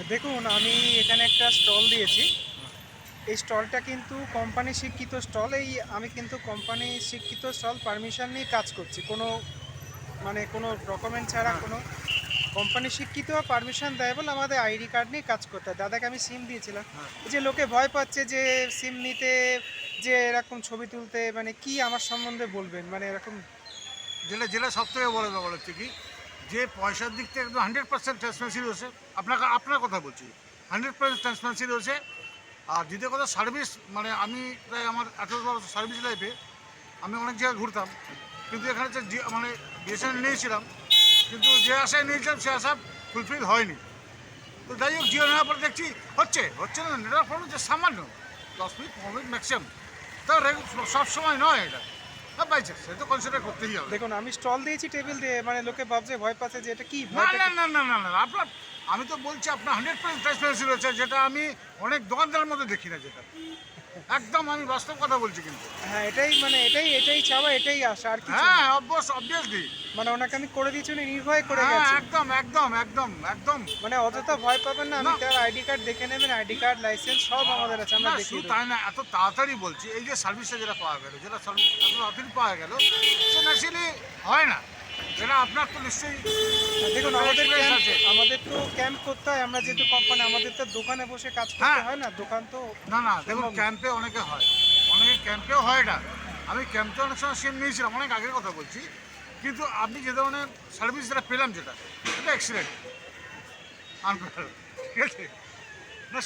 দেখুন আমি এখানে একটা স্টল দিয়েছি। এই স্টলটা কিন্তু কোম্পানি শিক্ষিত স্টল। এই আমি কিন্তু কোম্পানি শিক্ষিত স্টল পারমিশন নিয়ে কাজ করছি। কোনো মানে কোনো ডকুমেন্ট ছাড়া কোনো কোম্পানি শিক্ষিত পারমিশন দেয় বলে আমাদের আইডি কার্ড নিয়ে কাজ করতে হয়। দাদাকে আমি সিম দিয়েছিলাম। হ্যাঁ। যে লোকে ভয় পাচ্ছে যে সিম নিতে যে এরকম ছবি তুলতে মানে কি আমার সম্বন্ধে বলবেন? মানে এরকম যেটা জেলা সব থেকে বড় ব্যাপার হচ্ছে কি যে পয়সার দিক থেকে একদম হান্ড্রেড পার্সেন্ট ট্রান্সপারেন্সি রয়েছে। আপনাকে, আপনার কথা বলছি। হান্ড্রেড পার্সেন্ট ট্রান্সপারেন্সি রয়েছে। আর দ্বিতীয় কথা সার্ভিস মানে আমি প্রায় আমার আঠেরো বছর সার্ভিস লাইফে আমি অনেক জায়গায় ঘুরতাম। কিন্তু এখানে যে মানে বিএসএনএল নিয়েছিলাম, কিন্তু যে আশায় নিয়েছিলাম, সে আশা ফুলফিল হয়নি। তো যাই হোক, জিও নেওয়ার পর দেখছি, হচ্ছে হচ্ছে না নেটওয়ার্ক প্রবলেম হচ্ছে সামান্য, দশ মিনিট, পনেরো মিনিট ম্যাক্সিমাম তা সব সময় নয় এটা। সে তো কনসিডার করতেই হবে। দেখুন আমি স্টল দিয়েছি টেবিল দিয়ে মানে লোকে ভাবছে ভয় পাচ্ছে যে এটা কি? না না না না না না আপনার আমি তো বলছি আপনার হান্ড্রেড পার্সেন্ট ট্রান্সপারেন্সি রয়েছে যেটা আমি অনেক দোকানদারের মধ্যে দেখি না যেটা। একদম আমি বাস্তব কথা বলছি কিন্তু। হ্যাঁ এটাই মানে এটাই এটাই চাওয়া এটাই আশা আর কিছু হ্যাঁ অবশ্য অবভিয়াসলি মানে ওনাকে আমি করে দিয়েছি উনি নির্ভয় করে হ্যাঁ গেছে। একদম একদম একদম একদম। মানে অযথা ভয় পাবেন না আমি। তার আইডি কার্ড দেখে নেবেন আইডি কার্ড লাইসেন্স সব আমাদের আছে আমরা না শুধু তাই না এত তাড়াতাড়ি বলছি এই যে সার্ভিসটা যেটা পাওয়া গেল যেটা সার্ভিস এত পাওয়া গেল। সেটা আসলে হয় না। এটা আপনার তো নিশ্চয়ই দেখুন আমাদের। আমাদের তো ক্যাম্প করতে হয় আমরা যেহেতু কোম্পানি আমাদের তো দোকানে বসে কাজ করতে হ্যাঁ। হয় না দোকান তো না না দেখুন ক্যাম্পে অনেকে হয়। অনেকে ক্যাম্পেও হয় এটা আমি ক্যাম্পে অনেক সময় সিম নিয়েছিলাম অনেক আগের কথা বলছি। কিন্তু আপনি যে ধরনের সার্ভিস যেটা পেলাম যেটা এটা এক্সিলেন্ট ঠিক আছে? না